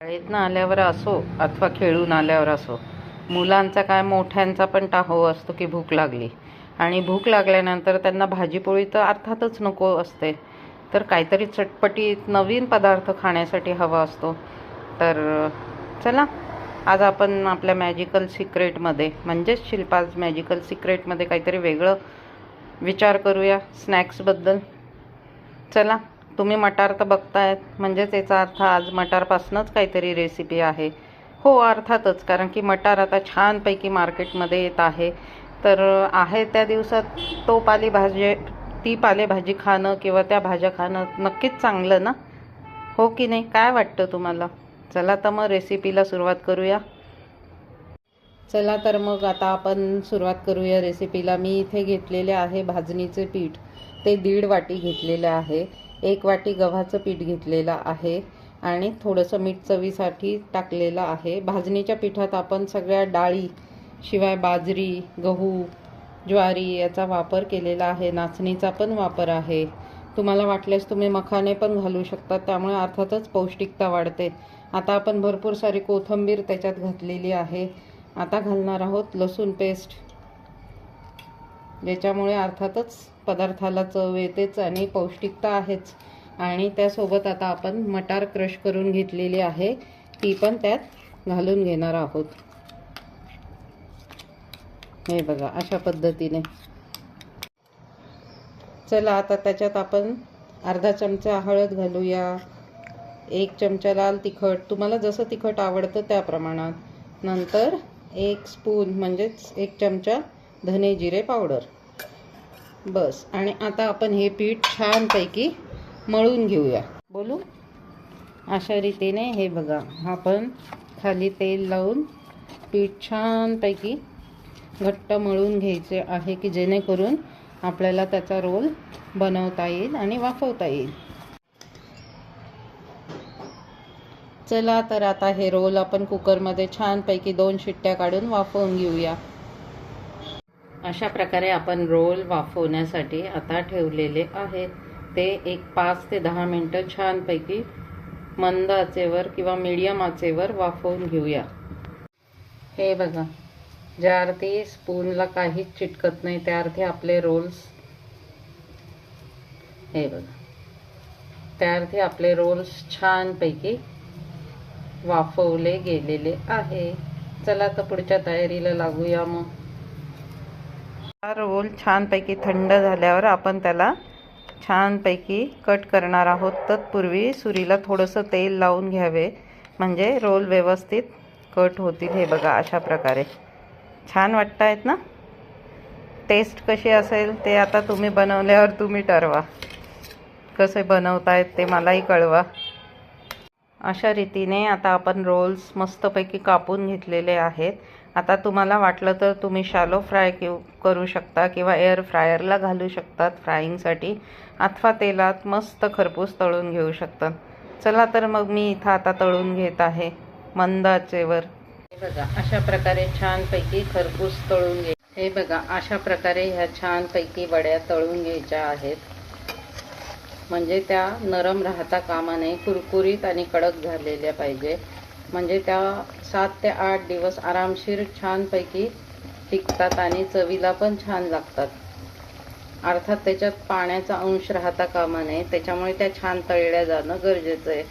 शाळेतनं आल्यावर असो अथवा खेळून आल्यावर असो मुलांचा काय मोठ्यांचा पण टाहो असतो की भूक लागली. आणि भूक लागल्यानंतर त्यांना भाजीपोळी तर अर्थातच नको असते. तर काहीतरी चटपटीत नवीन पदार्थ खाण्यासाठी हवा असतो. तर चला आज आपण आपल्या मॅजिकल सिक्रेटमध्ये म्हणजेच शिल्पाज मॅजिकल सिक्रेटमध्ये काहीतरी वेगळं विचार करूया स्नॅक्सबद्दल चला. तुम्ही मटार तर बघतायत म्हणजेच याचा अर्थ आज मटारपासूनच काहीतरी रेसिपी आहे. हो अर्थातच कारण की मटार आता छानपैकी मार्केटमध्ये येत आहे. तर आहे त्या दिवसात तो पालेभाजी ती पालेभाजी खाणं किंवा त्या भाज्या खाणं नक्कीच चांगलं ना? हो की नाही? काय वाटतं तुम्हाला? चला तर मग रेसिपीला सुरुवात करूया. चला तर मग आता आपण सुरुवात करूया रेसिपीला मी इथे घेतलेले आहे भाजणीचे पीठ. ते दीड वाटी घेतलेले आहे. एक वाटी गव्हाचं पीठ घेतलेलं आहे आणि थोडंसं मीठ चवीसाठी टाकलेलं आहे. भाजणीच्या पिठात आपण सगळ्या डाळी शिवाय बाजरी गहू ज्वारी याचा वापर केलेला आहे. नाचणीचा पण वापर आहे. तुम्हाला वाटल्यास तुम्ही मखाने पण घालू शकता त्यामुळे अर्थातच पौष्टिकता वाढते. आता आपण भरपूर सारी कोथिंबीर त्याच्यात घातलेली आहे. आता घालणार आहोत लसूण पेस्ट. ज्याच्यामुळे अर्थातच पदार्थाला चव येतेच आणि पौष्टिकता आहेच. आणि त्यासोबत आता आपण मटार क्रश करून घेतलेली आहे. ती पण त्यात घालून घेणार आहोत. हे बघा अशा पद्धतीने. चला आता त्याच्यात आपण अर्धा चमचा हळद घालूया. एक चमचा लाल तिखट. तुम्हाला जसं तिखट आवडतं त्या प्रमाणात नंतर एक स्पून म्हणजेच एक चमचा धने जिरे पावडर. बस. आणि आता आपण हे पीठ छानपैकी मळून घेऊया. बोलू? अशा रीतीने हे बघा आपण खाली तेल लावून पीठ छानपैकी घट्ट मळून घ्यायचे आहे की जेणेकरून आपल्याला त्याचा रोल बनवता येईल आणि वाफवता येईल. चला तर आता हे रोल आपण कुकरमध्ये छानपैकी दोन शिट्ट्या काढून वाफवून घेऊया. अशा प्रकारे आपण रोल वाफवण्यासाठी आता ठेवलेले आहेत. ते एक पाच ते दहा मिनटं छानपैकी मंद आचेवर किंवा मीडियम आचेवर वाफवून घेऊया. हे बघा ज्या अर्थी स्पूनला काहीच चिटकत नाही त्या अर्थी आपले रोल्स हे बघा त्या अर्थी आपले रोल्स छानपैकी वाफवले गेलेले आहे. चला तर पुढच्या तयारीला लागूया मग. हा रोल छानपैकी थंड झाल्यावर आपण त्याला छानपैकी कट करणार आहोत. तत्पूर्वी सुरीला थोडंसं तेल लावून घ्यावे. म्हणजे रोल व्यवस्थित कट होतील हे बघा अशा प्रकारे. छान वाटत आहेत ना? टेस्ट कशी असेल ते आता तुम्ही बनवल्यावर तुम्ही ठरवा. कसे बनवतायत ते मलाही कळवा. अशा रीतीने आता आपण रोल्स मस्तपैकी कापून घेतलेले आहेत. आता तुम्हाला वाटलं तर तुम्ही शॅलो फ्राय किव करू शकता किंवा एअर फ्रायरला घालू शकतात फ्राईंगसाठी अथवा तेलात मस्त खरपूस तळून घेऊ शकतात. चला तर मग मी इथं आता तळून घेत आहे. मंदाचेवर हे बघा अशा प्रकारे छानपैकी खरपूस तळून घे हे बघा अशा प्रकारे ह्या छानपैकी वड्या तळून घ्यायच्या आहेत. म्हणजे त्या नरम राहता कामा नये कुरकुरीत आणि कडक झालेल्या पाहिजे. म्हणजे त्या सात ते आठ दिवस आरामशीर छानपैकी टिकतात आणि चवीला पण छान लागतात. अर्थात त्याच्यात पाण्याचा अंश राहता कामा नये त्याच्यामुळे त्या छान तळल्या जाणं गरजेचं आहे.